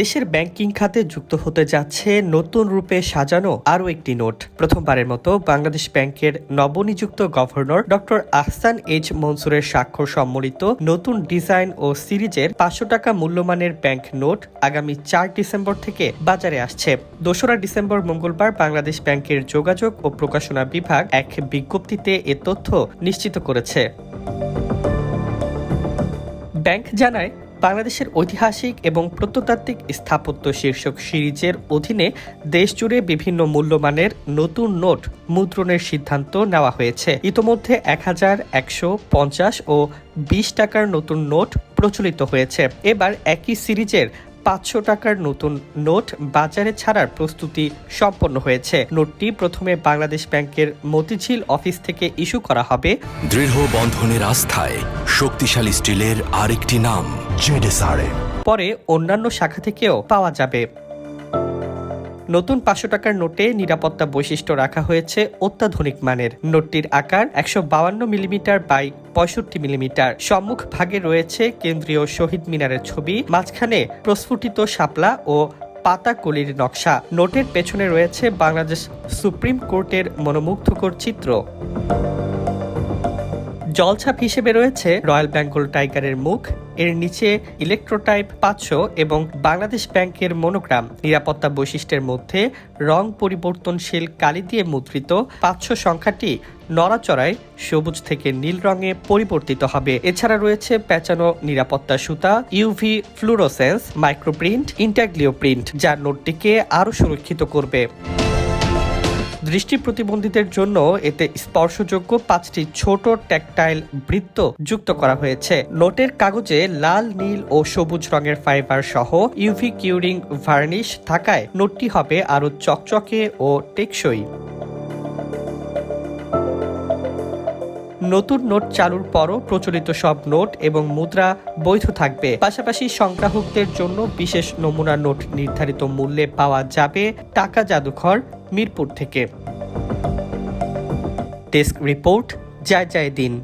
দেশের ব্যাংকিং খাতে যুক্ত হতে যাচ্ছে নতুন রূপে সাজানো আরও একটি নোট। প্রথমবারের মতো বাংলাদেশ ব্যাংকের নবনিযুক্ত গভর্নর ডক্টর আহসান এইচ মনসুরের স্বাক্ষর সম্মিলিত নতুন ডিজাইন ও সিরিজের পাঁচশো টাকা মূল্যমানের ব্যাংক নোট আগামী চার ডিসেম্বর থেকে বাজারে আসছে। দোসরা ডিসেম্বর মঙ্গলবার বাংলাদেশ ব্যাংকের যোগাযোগ ও প্রকাশনা বিভাগ এক বিজ্ঞপ্তিতে এ তথ্য নিশ্চিত করেছে। ব্যাংক জানায় বাংলাদেশের ঐতিহাসিক এবং প্রত্নতাত্ত্বিক স্থাপত্য শীর্ষক সিরিজের অধীনে দেশ জুড়ে বিভিন্ন মূল্যমানের নতুন নোট মুদ্রণের সিদ্ধান্ত নেওয়া হয়েছে। ইতোমধ্যে এক হাজার একশো পঞ্চাশ ও বিশ টাকার নতুন নোট প্রচলিত হয়েছে। এবার একই সিরিজের পাঁচশো টাকার নতুন নোট বাজারে ছাড়ার প্রস্তুতি সম্পন্ন হয়েছে। নোটটি প্রথমে বাংলাদেশ ব্যাংকের মতিঝিল অফিস থেকে ইস্যু করা হবে। দৃঢ় বন্ধনের আস্থায় শক্তিশালী স্টিলের আরেকটি নাম জেডেসআরএম পরে অন্যান্য শাখা থেকেও পাওয়া যাবে। নতুন পাঁচশো টাকার নোটে নিরাপত্তা বৈশিষ্ট্য রাখা হয়েছে অত্যাধুনিক মানের। নোটটির আকার একশো বাউান্ন মিলিমিটার বাই পঁয়ষট্টি মিলিমিটার। সম্মুখ ভাগে রয়েছে কেন্দ্রীয় শহীদ মিনারের ছবি, মাঝখানে প্রস্ফুটিত শাপলা ও পাতা কলির নকশা। নোটের পেছনে রয়েছে বাংলাদেশ সুপ্রিম কোর্টের মনোমুগ্ধকর চিত্র। জলছাপ হিসেবে রয়েছে রয়্যাল বেঙ্গল টাইগারের মুখ। এর নিচে ইলেকট্রোটাইপ পাঁচশো এবং বাংলাদেশ ব্যাংকের মনোগ্রাম। নিরাপত্তা বৈশিষ্ট্যের মধ্যে রং পরিবর্তনশীল কালি দিয়ে মুদ্রিত পাঁচশো সংখ্যাটি নড়াচড়ায় সবুজ থেকে নীল রঙে পরিবর্তিত হবে। এছাড়া রয়েছে পেঁচানো নিরাপত্তা সুতা, UV fluorescence, microprint, intaglio print, যা নোটটিকে আরও সুরক্ষিত করবে। দৃষ্টি প্রতিবন্ধীদের জন্য এতে স্পর্শযোগ্য পাঁচটি ছোট ট্যাকটাইল বৃত্ত যুক্ত করা হয়েছে। নোটের কাগজে লাল, নীল ও সবুজ রঙের ফাইবার সহ ইউভি কিউরিং ভার্নিশ থাকায় নোটটি হবে আরও চকচকে ও টেকসই। নতুন নোট চালুর পরও প্রচলিত সব নোট এবং মুদ্রা বৈধ থাকবে। পাশাপাশি সংগ্রাহকদের জন্য বিশেষ নমুনা নোট নির্ধারিত মূল্যে পাওয়া যাবে টাকা জাদুঘর মিরপুর থেকে। ডেস্ক রিপোর্ট, জয় জয় দিন।